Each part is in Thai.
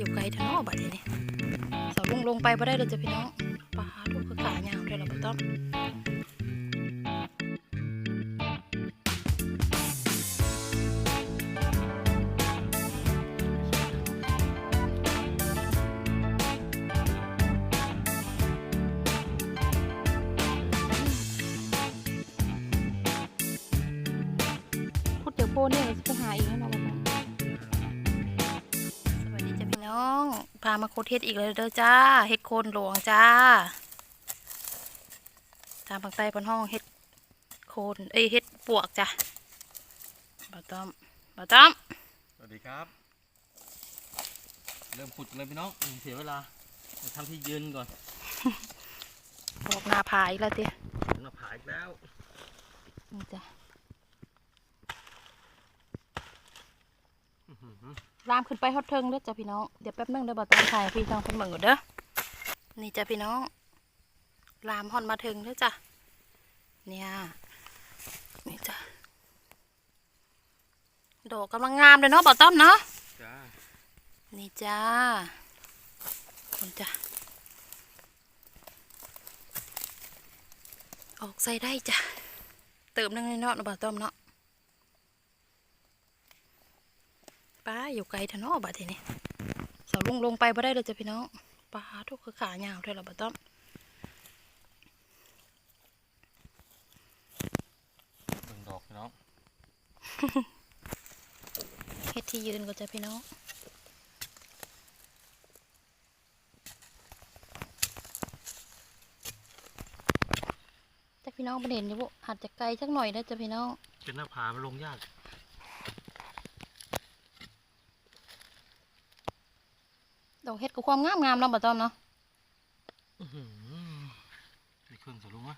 อยู่ไกลทางนอกบัดทีนี้สาวลุงลงไปบ่ได้เลยจ้ะพี่น้องปลาลูกคือขายาวเดี๋ยวเราบ่ต้องพูดเดี๋ยวโพเนี่ยจะไปหาอีกแล้วเนาะ พามาโคตรเฮ็ดอีกเลยเด้อจ้าเฮ็ดโคนหลวงจ้าทางภาคใต้เพิ่นห้องเฮ็ดโคนเอ้ยเฮ็ดปวกจ้ะบ่ต้อมบ่ต้อมสวัสดีครับ เริ่มขุดกันเลยพี่น้องอืมเสียเวลาเดี๋ยวทำที่ยืนก่อนบอกหนาผาอีกแล้วติถึงมาผาอีกแล้วนี่จ้ะ อื้อหือลามขึ้นไปฮอดเทิงเด้อจ้ะพี่น้อง เดี๋ยวแป๊บนึงเด้อบ่ต้อมถ่ายให้พี่น้องเพิ่นเบิ่งก่อนเด้อ นี่จ้ะพี่น้อง ลามฮอดมาถึงเด้อจ้ะ เนี่ย นี่จ้ะดอกกำลังงามเลยเนาะบ่ต้อมเนาะจ้านี่จ้าคนจ้ะ ออกใส่ได้จ้ะ เติมนึงในเนาะนะบ่าวต้อมเนาะป้า อยู่ไกลทะเนาะบัดทีนี้สาวลุงลงไปบ่ได้เลยจ้ะพี่น้องปลาทุกคือขายาวเท่าละบ่าวต้อมเบิ่งดอกพี่น้องเฮ็ดที่ยืนก็จ้ะพี่น้องจ้ะพี่น้องประเด็นอยู่บ่อาจจะไกลสักหน่อยนะจ้ะพี่น้องเป็นหน้าผามันลงยาก ดอกเฮ็ดก็ความงามงามๆเนาะบ่ต้อมเนาะมีเครื่องสลุงวะ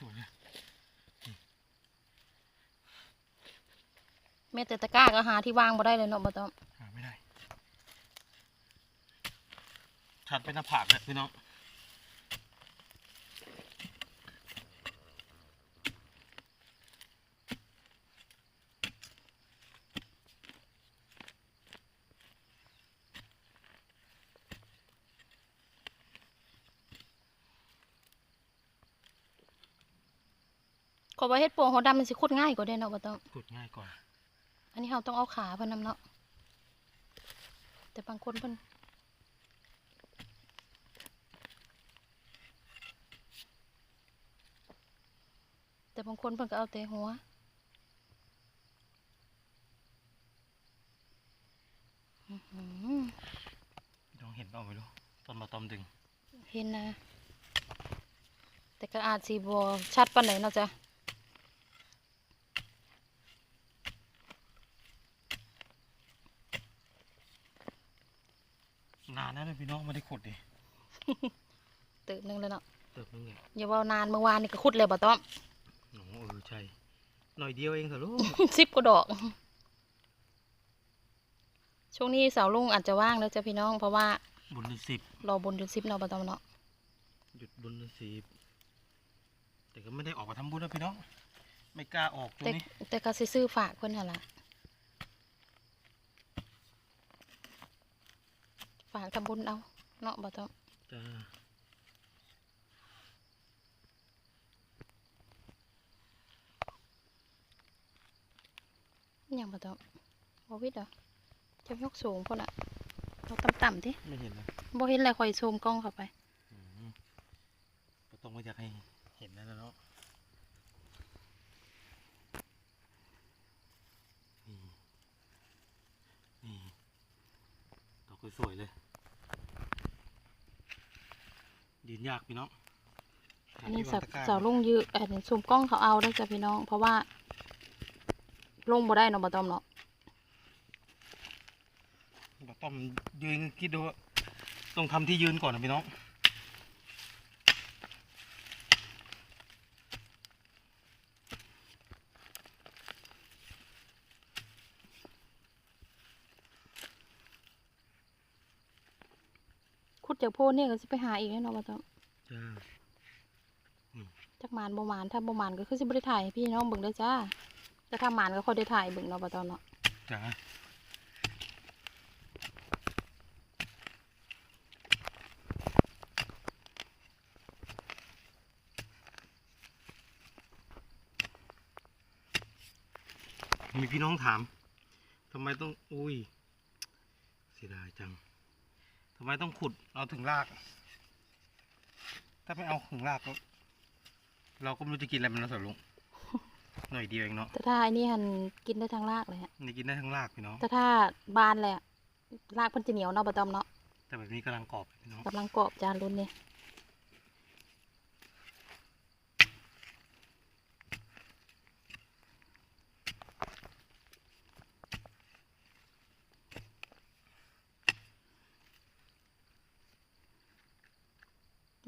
สวยๆเลย แม้แต่ตะกร้าก็หาที่วางบ่ได้เลยเนาะบ่ต้อมหาไม่ได้ชัดเป็นหน้าผากเลยพี่น้องขอว่าเฮ็ดปวงหัวดำมันสิขุดง่ายกว่าเด้เนาะบ่ต้อมขุดง่ายกว่า อันนี้เราต้องเอาขาเพิ่นนำเนาะ แต่บางคนเพิ่นแต่บางคนเพิ่นก็เอาแต่หัวอื้อหือพี่น้องเห็นเปล่าไม่รู้ต้นมาตอมดึง เห็นนะ แต่ก็อาจสิบ่ชัดปานใดเนาะจ้ะ นานแล้วนะ พี่น้องไม่ได้ขุดดิตึกนึงเลยเนาะเติบนึงไงอย่าเว่านานเมื่อวานนี่ก็ขุดเลยบ่ต้อมโอ้เออใช่หน่อยเดียวเองเถอะลูกสิบกว่าดอก ช่วงนี้สาวลุงอาจจะว่างแล้วจ้ะพี่น้องเพราะว่าบุญเดือนสิบรอบนจนสิบเนาะบ่ต้องเนาะหยุดบุญเดือนสิบแต่ก็ไม่ได้ออกมาทำบุญนะพี่น้อง ไม่กล้าออกตรงแต่นี้แต่ก็สิซื้อฝากเพิ่นหั่นล่ะ ฝากทำบุญเอาเนาะบ่ต้องจ้าอิหยังบ่ต้องบ่วิดเหรอจะยกสูงพุ่นน่ะเอาต่ำๆติไม่เห็นเลยบ่เห็นอะไรข่อยซูมกล้องเข้าไปอืมก็ต้องมาอยากให้เห็นนั่นแหละเนาะนี่นี่ดอกสวยๆเลย ยืนยากพี่น้องอันนี้หสาวที่งตะกร้สาวลุงยืออันนี้ซูมกล้องเขาเอาได้อจ้ะพี่น้อง เพราะว่าลงบ่ได้เนาะบ่ต้องเนาะเราต้องยืนคิดดูว่าต้องทำที่ยืนก่อนนะพี่น้อง จากโพนเนี่ยก็สิไปหาอีกแน่นอนบ่ต้องจ้าจักหมานบ่หมานถ้าบ่หมานก็คือสิบ่ได้ถ่ายให้พี่น้องเบิ่งเด้อจ้าแต่ถ้าหมานก็ค่อยได้ถ่ายเบิ่งเนาะบ่ต้องเนาะจ้ามีพี่น้องถามทำไมต้อง อุ้ย เสียดายจัง ทำไมต้องขุดเอาถึงราก ถ้าไม่เอาถึงรากก็เราก็ไม่รู้จะกินอะไรมันแล้วสลุงหน่อยเดียวเองเนาะแต่ถ้าอันนี้หันกินได้ทั้งรากเลยฮะนี่กินได้ทั้งรากพี่น้องแต่ถ้าบานแหละรากเพิ่นจะเหนียวเนาะบ่ต้องเนาะแต่แบบนี้กำลังกรอบพี่น้องกำลังกรอบจานรุ่นนี้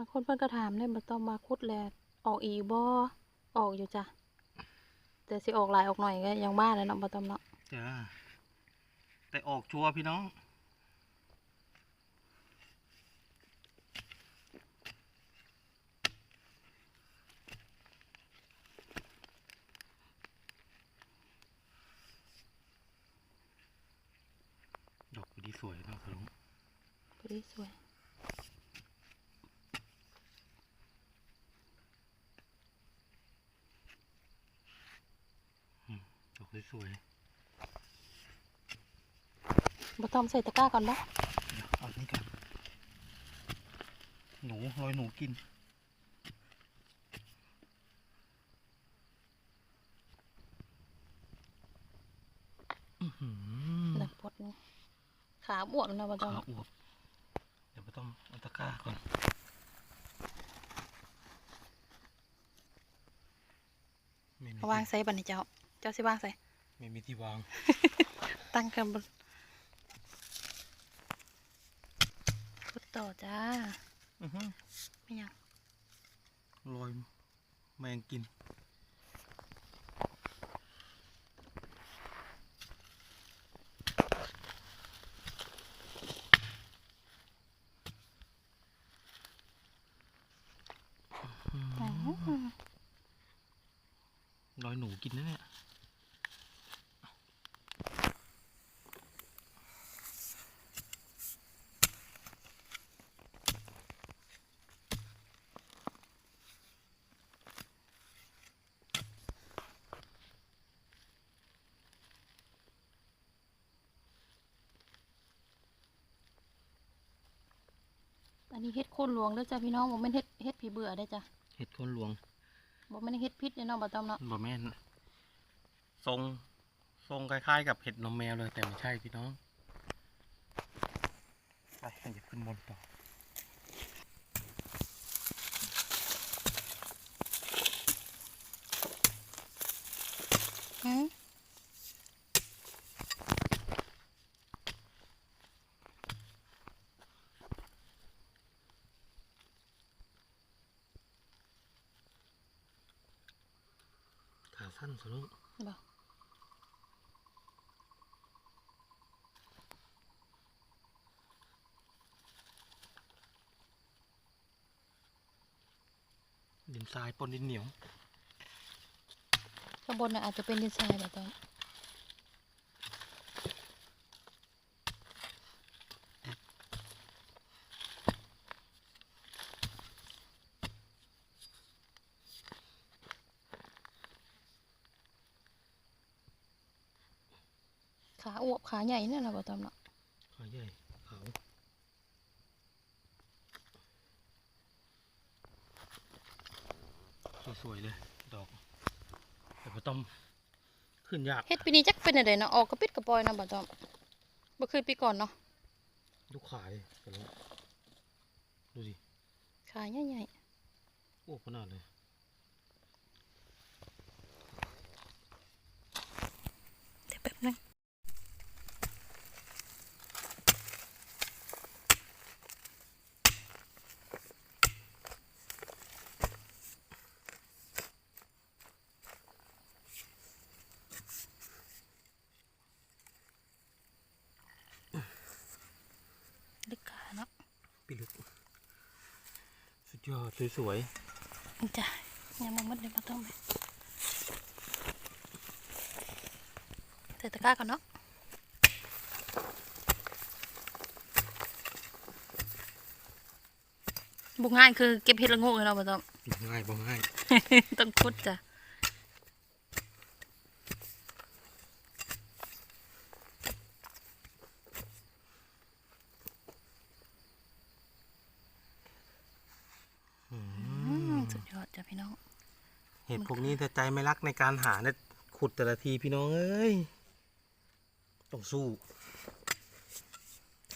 บางคนเพิ่นก็ถามเลยบ่ต้องมาคุดแลออกอีกบ่ออกอยู่จ้ะแต่สิออกหลายออกหน่อยก็ยังบ้าแล้วเนาะบ่ต้องเนาะจ้าแต่ออกชัวร์พี่น้องดอกพอดีสวยเนาะสลุงพอดีสวย ดอก สวยบ่ต้องใส่ตะกร้าก่อนบ่ๆเดี๋ยวเอานี่ก่อนหนูรอยหนูกินอื้อหือหนึ่งพดนี่ขาบวมนะบ่ต้องขาอวบเดี๋ยวไปต้องเอาตะกร้าก่อนไม่มีเอาวางใส่บัดนี้เจ้า เจ้าสิวางใส่ ไม่มีที่วาง ตั้งกันบนพุดต่อจ้า อือหือไม่ยังรอยแมงกิน อ๋อ รอยหนูกินนะเนี่ย อันนี้เฮ็ดโคนหลวงเด้อจ้าพี่น้องบ่แม่นเฮ็ดเฮ็ดผีเบื่อเด้อจ้ะเห็ดโคนหลวงบ่แม่นเฮ็ดพิษเด้อเนาะบ่ต้องเนาะบะแม่นทรงทรงคล้ายๆ กับเห็ดนมแมวเลยแต่ไม่ใช่พี่น้องไปหยิบขึ้นบนต่อหือ สั้นสนุกบ่ดินทรายปนดินเหนียวข้างบนน่ะอาจจะเป็นดินทรายบ่ต้องขาอวบ ขาใหญ่นั่นน่ะบ่ต้องเนาะขาใหญ่ขาวสวยๆเลยดอกแต่ก็ต้องขึ้นยากเฮ็ดปีนี้จักเป็นอะไรเนาะออกกระปิดกระปอยเนาะบ่ต้องบ่คือปีก่อนเนาะลูกขายแต่ละดูดิขาใหญ่อ้วกขนาดเลย ๆเดี๋ยวแป๊บนึงลึกขาเนาะ ปิลึก ยอดสวยนี่จ้ะยังมามัดเลยมาต้มไปใส่ตะกร้าก่อนเนาะบุกง่ายคือเก็บเห็ดละโงกเลยเนาะมาต้มๆบ่ง่ายบ่ง่าย ต้องคุดจ้ะ อื อื ม มสุดยอด จ้ะพี่น้อง เห็ดพวกนี้ถ้าใจไม่รักในการหาเนี่ยขุดแต่ละทีพี่น้องเอ้ยต้องสู้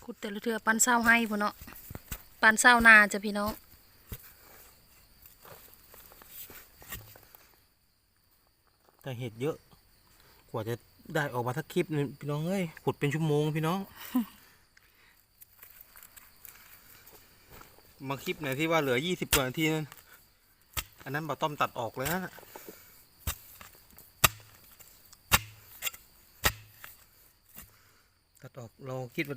ขุดแต่ละเทือปันเศร้าให้พ่นเนาะปันเศร้านาจ้ะพี่น้องแต่เห็ดเยอะ กว่าจะได้ออกมาสักคลิปหนึงพี่น้องเอ้ยขุดเป็นชั่วโมงพี่น้องมาคลิปไหนที่ว่าเหลือยี่สิบกว่านาทีนั้น อันนั้นบอต้อมตัดออกเลยนะตัดออกเราคิดว่า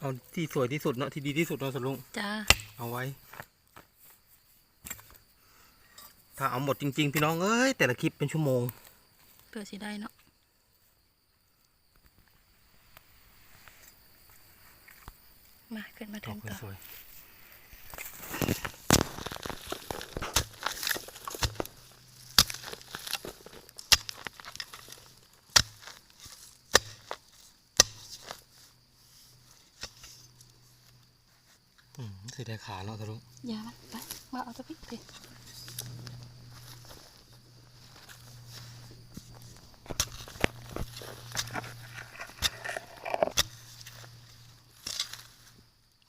เอาที่สวยที่สุดเนาะที่ดีที่สุดเนาะสลุงจ้าเอาไว้ ถ้าเอาหมดจริง ๆ พี่น้องเอ้ยแต่ละคลิปเป็นชั่วโมงเพื่อสิได้เนาะมาขึ้นมาดถึองกต่อ ได้ขาเนาะทะลุอย่าไปมาเอาตะพิกไป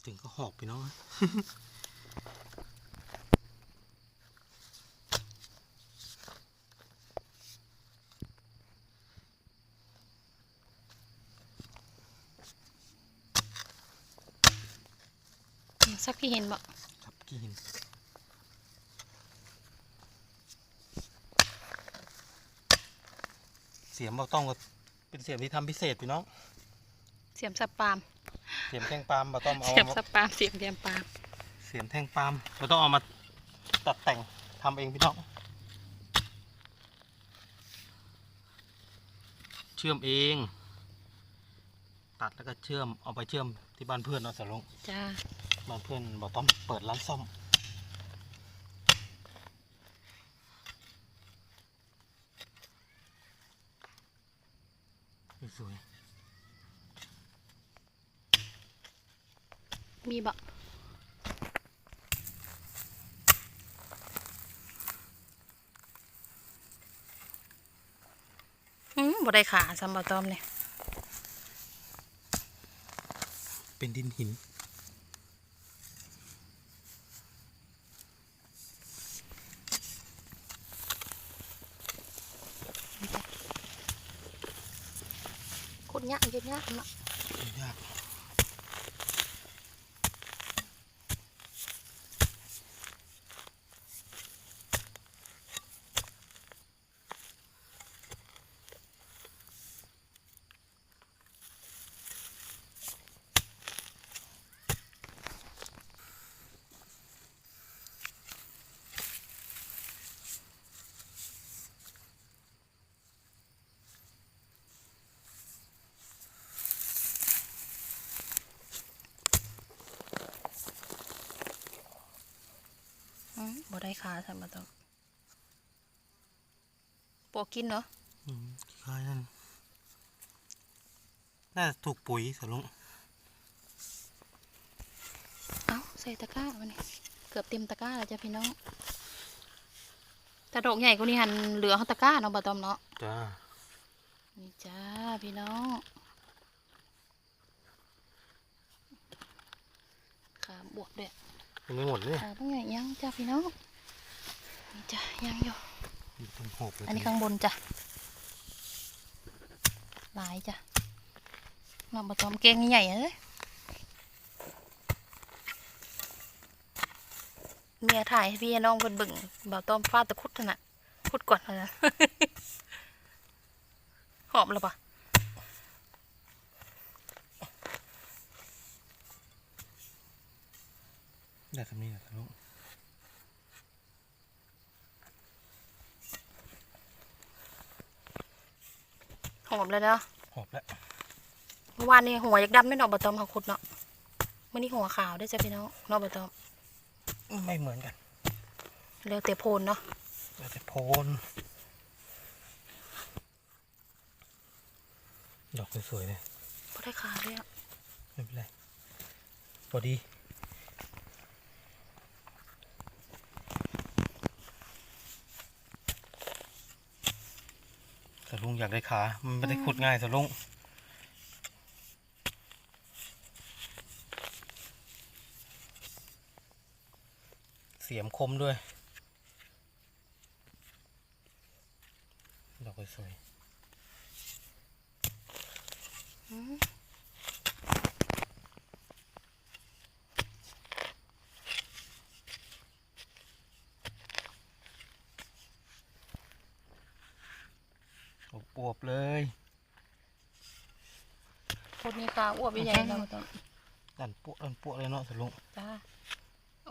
ถึงก็หอบไปเนาะ พี่เห็นบ่ครับกี่หินเสียมเราต้องก็เป็นเสียมที่ทำพิเศษพี่น้องเสียมสับปามเสียมแท่งปาล์มเราต้องเอาเสียมสับปามเสียมเดียมปามเสียมแท่งปาล์มเราต้องเอามาตัดแต่งทำเองพี่น้องเชื่อมเอง ตัดแล้วก็เชื่อมเอาไปเชื่อมที่บ้านเพื่อนเนาะสลงจ้า บ้านเพื่อนบอกต้องเปิดร้านซ่อมสวยมีบ่อืมบ่ได้ขาสำบ่ตอมเนี่ยเป็นดินหิน ยากเย็นยากเนาะยากอืมบ่ ได้ขาสำบ่ตอมปวกกินเนาะอืมคล้ายๆนั่นน่าจะถูกปุ๋ยสลุงเอ้าใส่ตะกร้ามันนี่เกือบเต็มตะกร้าแล้วจ้ะพี่น้องถ้าดอกใหญ่กว่านี้หันเหลือเฮาตะกร้าเนาะบ่ตอมเนาะจ้านี่จ้าพี่น้องขาบวกด้วยยังไม่หมดเลยขาต้องใหญ่ยังจ้าพี่น้องนี่จ้า ยังอยู่อยู่ตรงหกเลยอันนี้ข้างบนจ้ะหลายจ้ะน้องบะตอมเก่งใหญ่เลยเมียถ่ายให้พี่น้องเพิ่นเบิ่งบ่าวต้อมฟาดตะคุดนั่นน่ะคุดก่อนนะหอบแล้วปะได้สำนี้แหละสลุง มเลยเนาะหอบแล้วเมื่อวานนี้หัวยักดำไม่นอกบะตอมเขาขุดเนาะมื่อนี้หัวขาวได้อจ้ะพี่น้องนอกบะตอมไม่เหมือนกันเร็วเตะโพนเนาะแล้วแต่โพนดอกสวยๆเลยพอได้ขาวเลยอะไม่เป็นไรพอดี สลุงอยากได้ขา มันไม่ได้ขุดง่ายสลุงเสียมคมด้วย ดอกสวยม ๆอวบๆเลย โพนนี้ขาวอ้วบใหญ่ๆเนาะบะตอมดันปุ๊ดันปุ๊เลยเนาะสลุงจ้า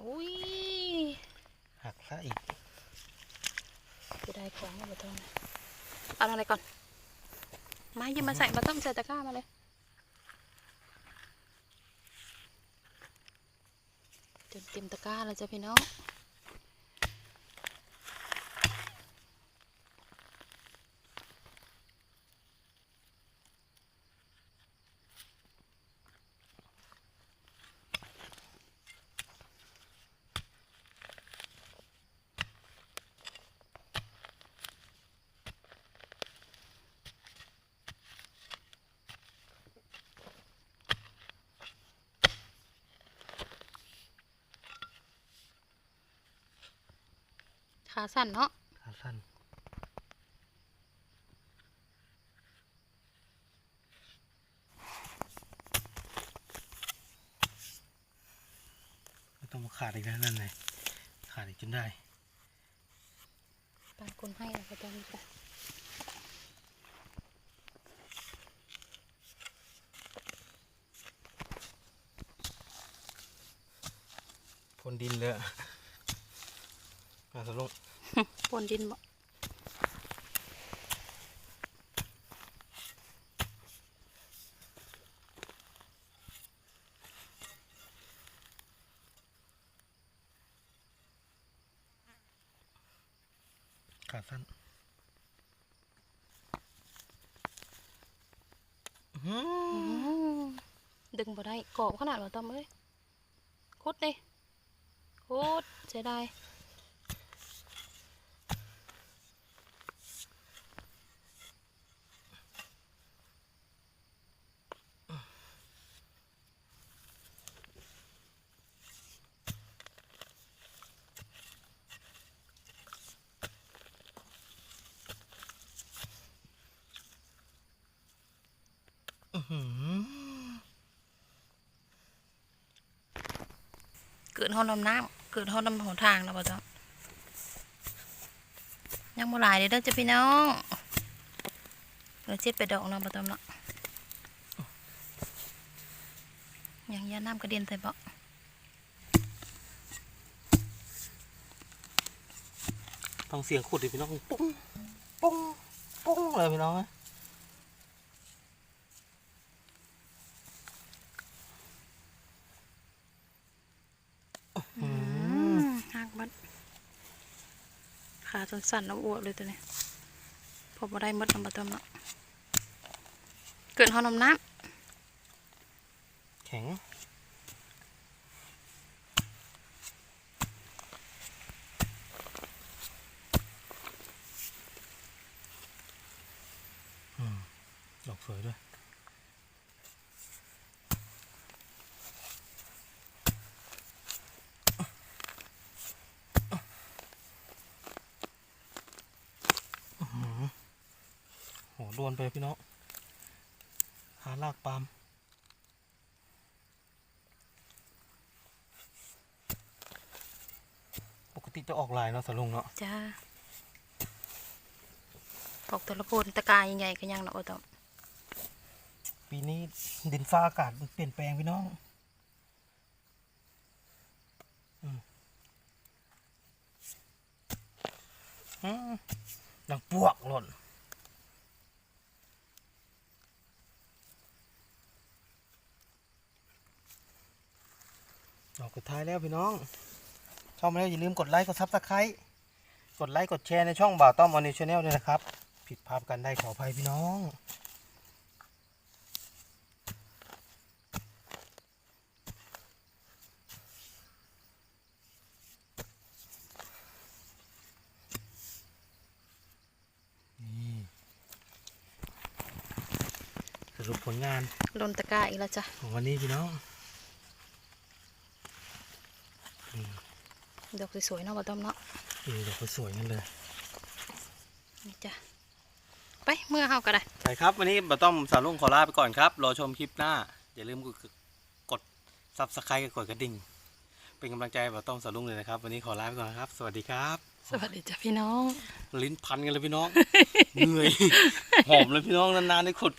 อุ้ยหักซะอีกจะได้ของเนาะบะตอมเอาอะไรก่อนมาหยิบมาใส่บะตอมใส่ตะกร้ามาเลยจนเต็มตะกร้าแล้วจ้ะพี่น้อง ขาสั่นเนาะขาสั้นไม่ต้องมาขาดอีกแล้วนั่นไงขาดอีกจนได้ปานคนให้แล้วก็ต้องจ้ะพ่นดินเลยอะมาสลุง ปนดินบ่ขาสั้นอื้อหืออืมดึงบ่ได้กรอบขนาดบ่ต้อมเอ้ยโคตรเลยโคตรเสียดาย ห้องน้ำน้ำเกิดห้องน้ำหนทางแล้วบ่ต้อมยังบ่หลายเด้อเด้อจ้ะพี่น้องเราเจ็ดไปดอกเนาะบ่ต้อมเนาะยังยาน้ำกระเด็นใส่บ่ต้องเสียงขุดดิพี่น้องปุ้งปุ้งปุ้งเลยพี่น้องนะอื้อหือ หักบัด จนสั่นแล้วอ้วกเลยตัวนี้พอมาได้มดน้ำบ่ต้มเนาะเกิดห้องน้ำน้แข็งอืมดอกสวยด้วย อื้อหือ โหโดนไปพี่น้องหาลากปาล์มปกติจะออกลายเนาะสลุงเนาะำจ้าออกแต่ละโพนตะกายใหญ่ๆก็ยังเนาะบ่ต้อมปีนี้ดินฟ้าอากาศมันเปลี่ยนแปลงพี่น้องอืมอืมดังปวกหล่น อกสุดท้ายแล้วพี่น้องชอบมาแล้วอย่าลืมกดไลค์กดซับสไครต์กดไลค์กดแชร์ในช่องบ่าวต้อมออนิชแนลด้วยนะครับ ผิดพลาดกันได้ขออภัยพี่น้องนี่สรุปผลงานลนตะกร้าอีกแล้วจ้ะของวันนี้พี่น้อง ดอกสวยๆเนาะบ่ต้อมเนาะนี่ดอกสวยๆกันเลยนี่จ้ะไปเมื่อเฮาก็ได้ใช่ครับ วันนี้บะต้อมสาวลุงขอลาไปก่อนครับ รอชมคลิปหน้า อย่าลืมกดกดซับสไครต์กดกระดิ่ง เป็นกำลังใจให้บะต้อมสาวลุงเลยนะครับ วันนี้ขอลาไปก่อนครับ สวัสดีครับ สวัสดีจ้ะพี่น้อง ลิ้นพันกันเลยพี่น้อง เหนื่อย หอมเลยพี่น้องนานๆได้ขุด